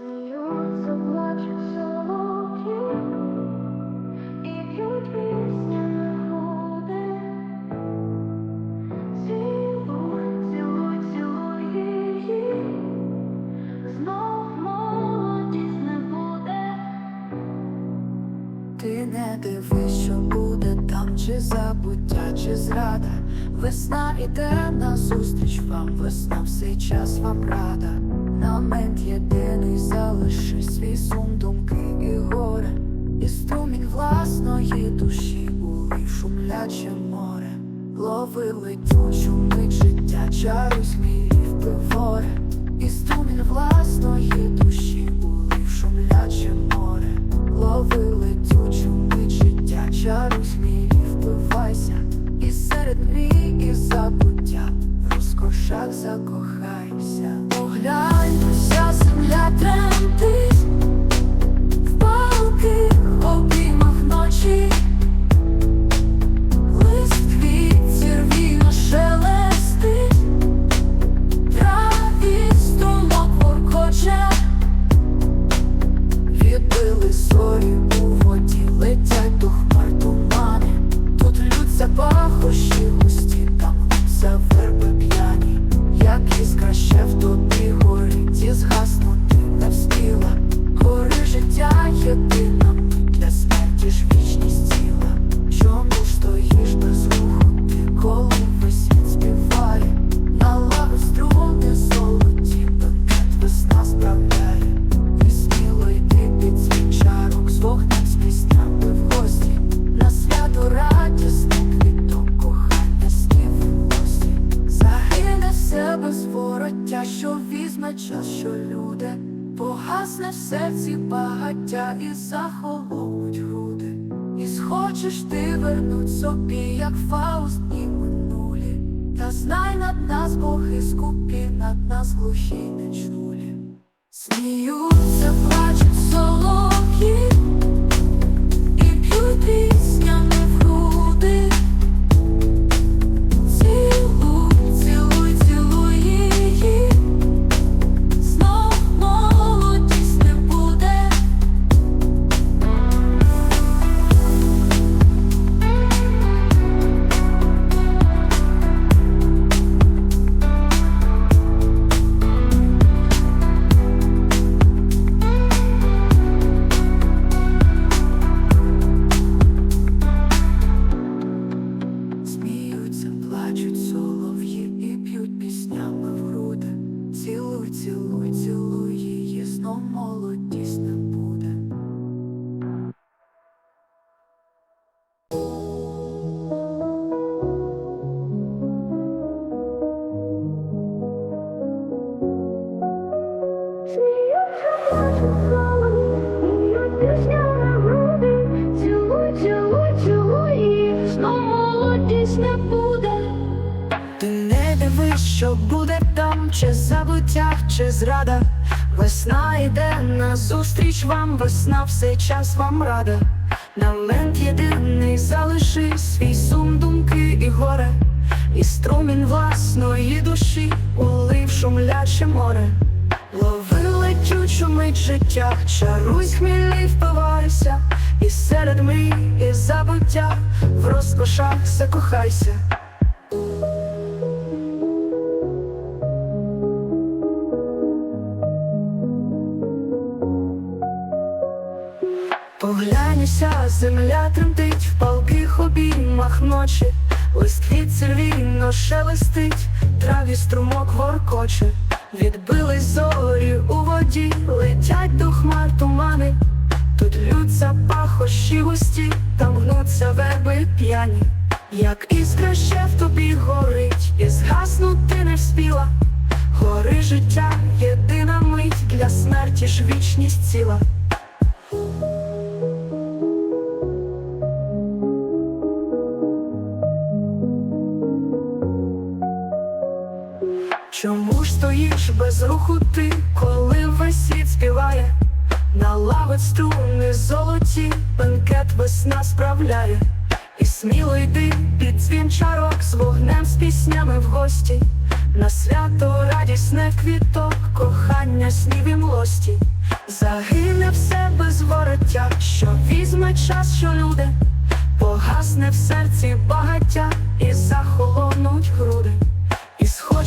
Ти не дивись, що буде там, чи забуття, зрада. Весна іде назустріч вам, весна в час вам рада. Намент єдиний залиши свій сум, думки і горе, і струмінь власної душі улив шумляче море. Лови летючу мить життя, чару зміїв пиворе, і струмінь власної душі улив шумляче море. Лови летючу мить життя, чару зміїв впивайся, і серед мрій і забуття в розкошах закохайся. Поглянь, вся земля тремтить в палких обіймах ночі. Лист віно шелестить, траві струмок воркоче. Відбили зорі у воді, летять до. Тут лються пахощі життя єдина схочеш ти вернуть собі, як Фауст і минулі. Та знай над нас боги скупі, над нас глухі нечулі. Сміються, плачуть солов'ї і п'ють чи забуття, чи зрада. Весна йде назустріч вам, весна все час вам рада. На мент єдиний залиши свій сум, думки і горе, і струмінь власної душі улив шумляче море. Лови летючу мить життя, чаруй хмілі впивайся, і серед мрій, і забуття в розкошах закохайся. Поглянься, земля тремтить в палких обіймах ночі, лист квітців вільно шелестить, траві струмок воркоче, відбились зорі у воді, летять до хмар тумани, тут лються пахощі густі, там гнуться верби п'яні, як іскра ще в тобі горить, і згаснути не вспіла. Гори життя, єдина мить для смерті ж вічність ціла. Чому ж стоїш без руху ти, коли весь світ співає? На лавець струни золоті, бенкет весна справляє, і сміло йди під дзвін чарок з вогнем з піснями в гості, на свято радісне квіток, кохання снів і млості, загине все без вороття, що візьме час, що люди, погасне в серці багаття і захолонуть груди.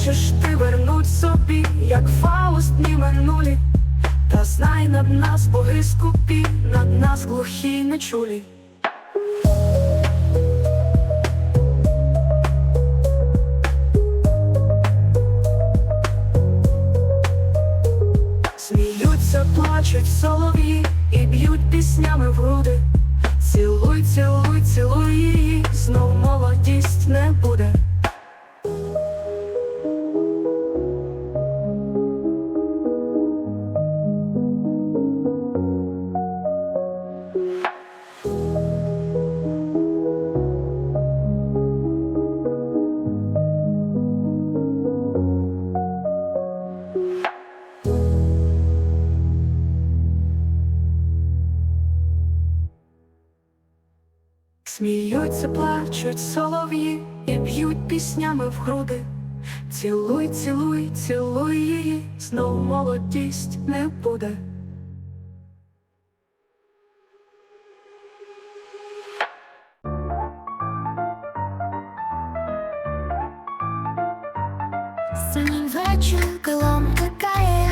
І схочеш ти вернуть собі, як Фауст дні минулі, та знай над нас боги скупі, над нас глухі нечулі. Сміються, плачуть солов'ї і б'ють піснями в груди. Цілуй, цілуй груди. Цілуй, цілуй, цілуй її, знов молодість не буде. Синій вечір килом тикає,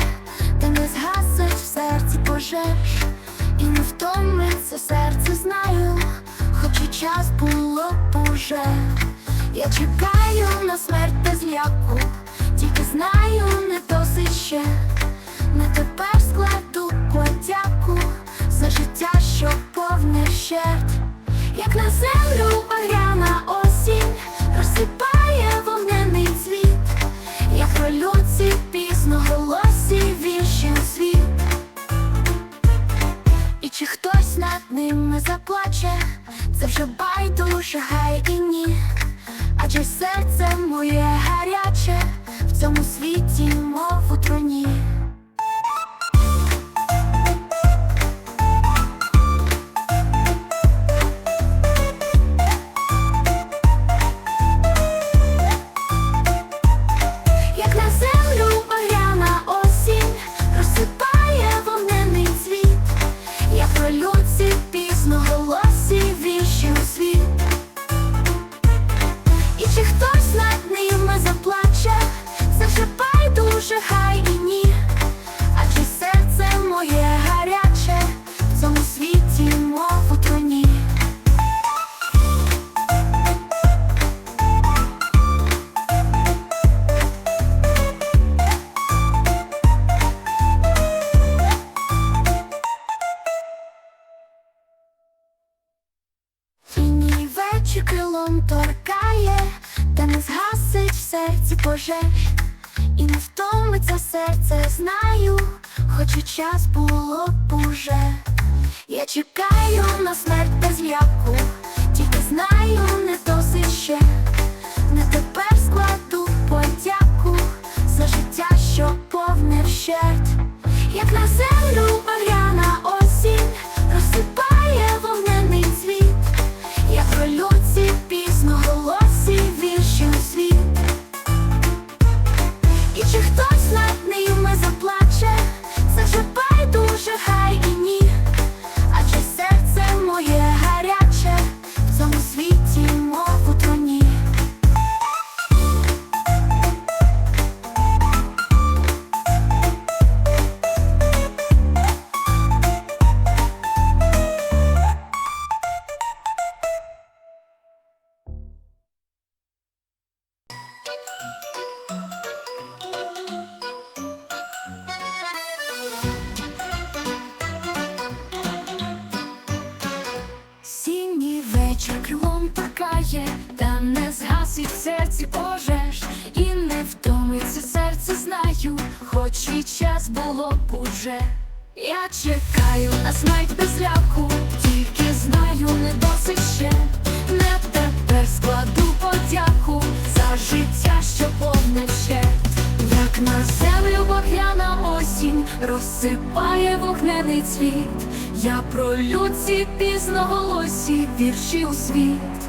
ти не згасиш в серці пожеж, і не втомиться серце знаю, хоч і час було б уже. Я чекаю на смерть без ляку, тільки знаю, не досить ще. Не тепер складу кладяку за життя, що повне щерть, як на землю Я чекаю на смерть без ляку, тільки знаю, не досить ще. Не тепер складу подяку за життя, що повне вщерть, як на землю Як на землю вогняна осінь розсипає вогнений цвіт, я пролю ці пізно голосі вірші у світ.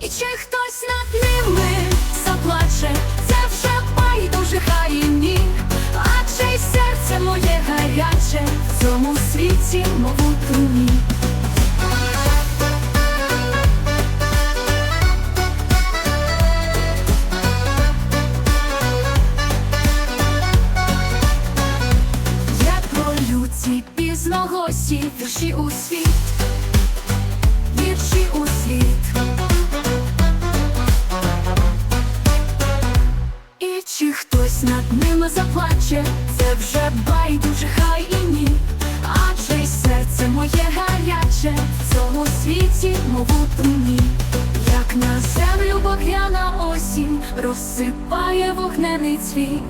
І чи хтось над ними заплаче, це вже байдуже хай і ні, адже й серце моє гаряче, в цьому світі, мов у труні. Вірші у світ, вірші у світ. І чи хтось над ними заплаче, це вже байдуже хай і ні. Адже й серце моє гаряче, в цьому світі, у. Як на землю багряна осінь розсипає вогнений цвіт,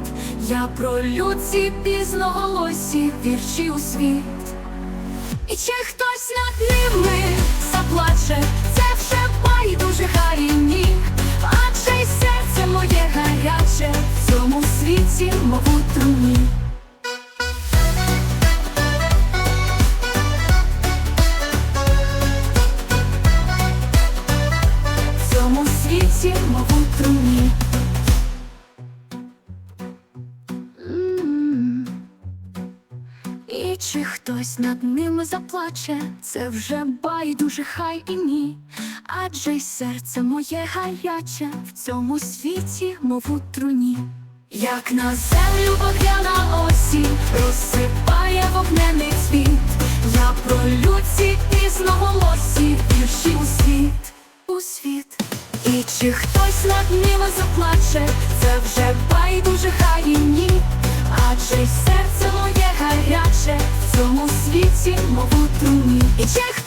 я пролю ці пізноголосі вірші у світ. Чи хтось над ними заплаче, це вже байдуже ні. Адже й серце моє гаряче, в цьому світі, мову труні. Хтось над ними заплаче, це вже байдуже хай і ні. Адже й серце моє гаряче в цьому світі, мов у труні. Як на землю багряна осінь розсипає вогнений цвіт, я пролю ці пізноголосі вірші у світ, у світ. І чи хтось над ними заплаче, це вже байдуже хай і ні. Адже й серце моє гаряче в цьому світі, мов у труні. І чи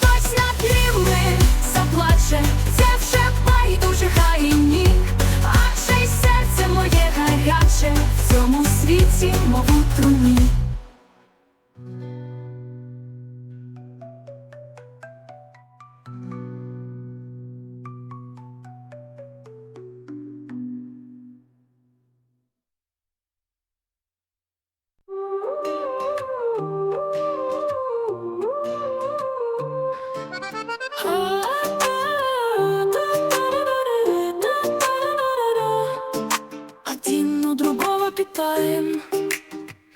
другого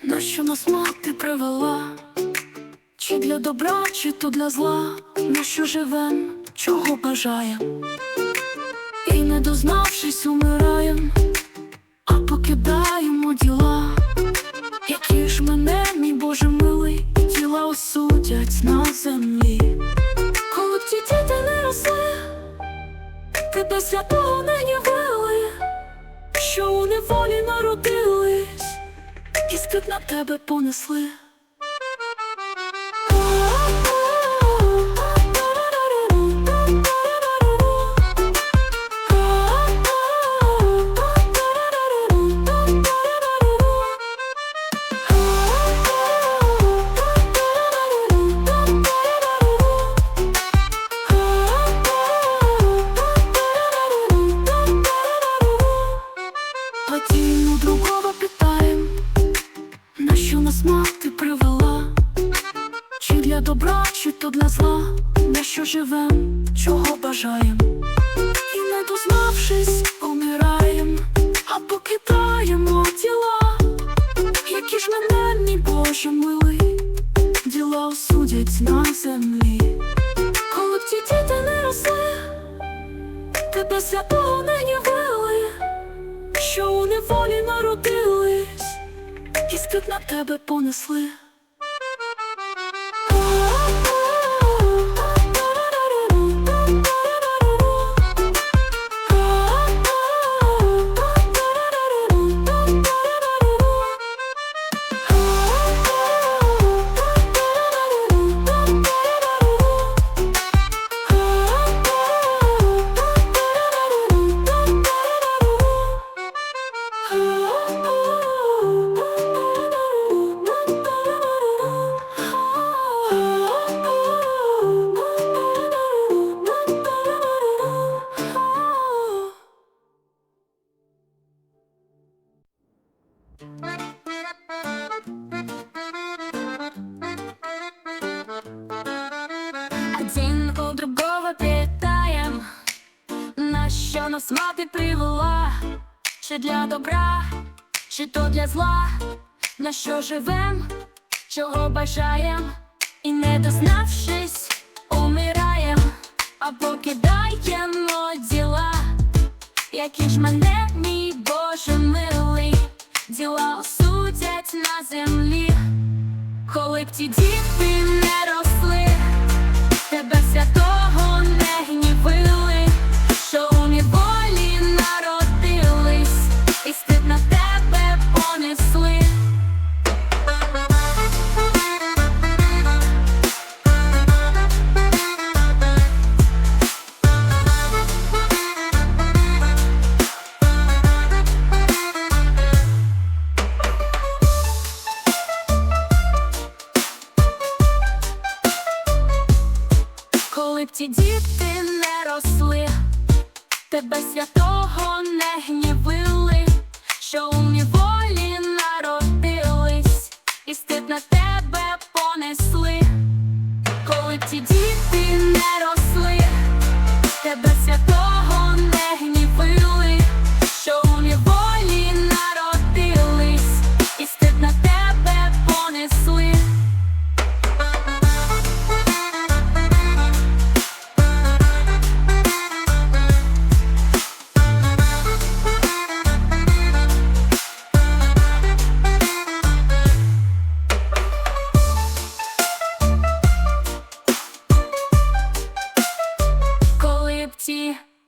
на що нас мати привела, чи для добра, чи то для зла, на що живем, чого бажаєм, і не дознавшись, умираєм, а покидаємо діла, які ж мене, мій Боже милий, діла осудять на землі. Коли б ті діти не росли, тебе святого не явили, що у неволі народились, і спит на тебе понесли. Тебе за не вели, що у неволі народились, і спит на тебе понесли. Чи то для зла, на що живем, чого бажаєм, і не дознавшись, умираєм, а покидаємо діла, які ж мене, мій Боже милий, діла осудять на землі, коли б ті діти не росли, тебе святого не гнівили, що у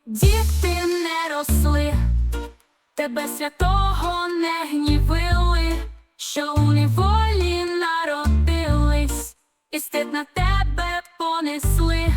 діти не росли, тебе святого не гнівили, що у неволі народились, і стид на тебе понесли.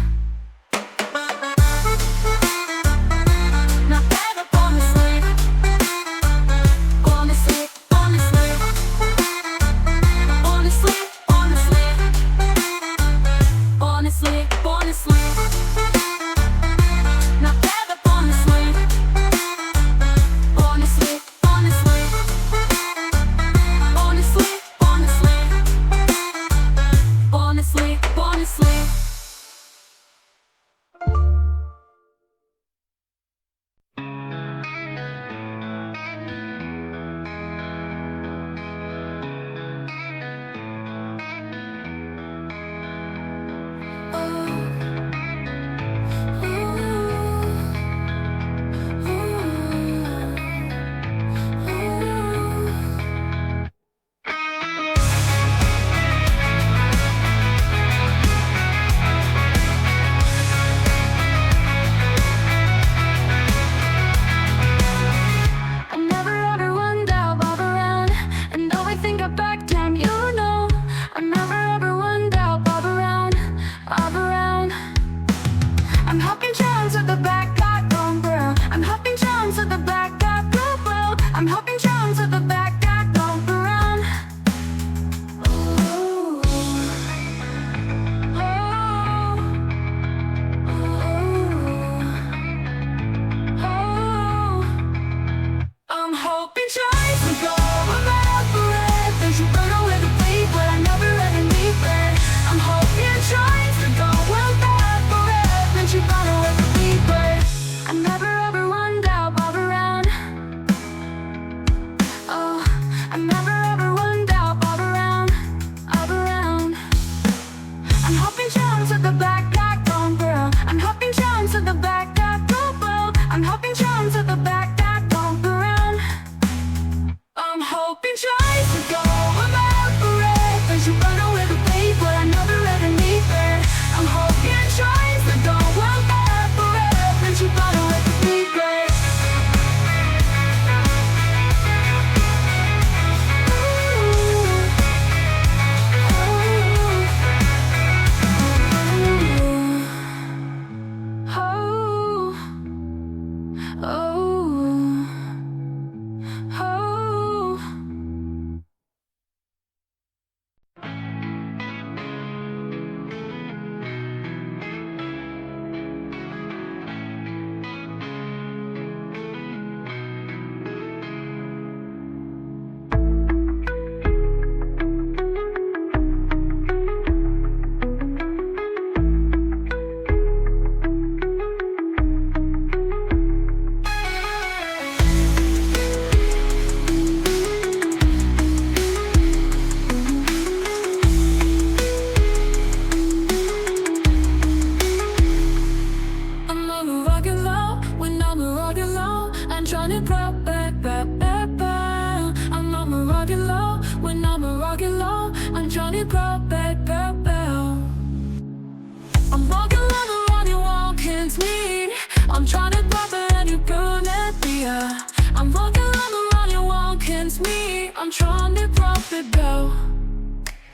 to go.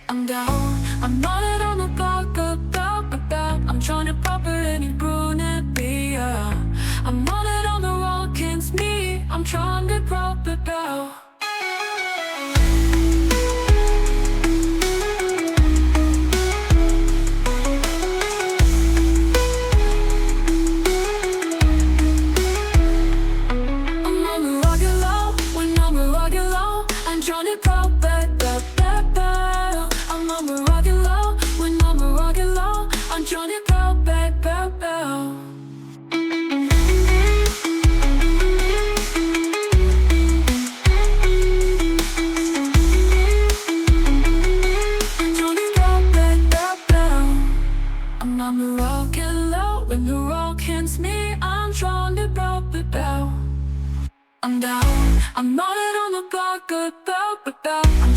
I'm down. I'm not at on the block about about. I'm trying to pop it any brunette beer. I'm not it on the wall can't me. I'm trying to proper about.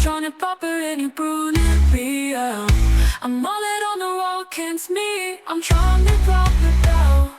tryna pop her in your brunette beer I'm all in on the road, can't me. I'm tryna pop it down.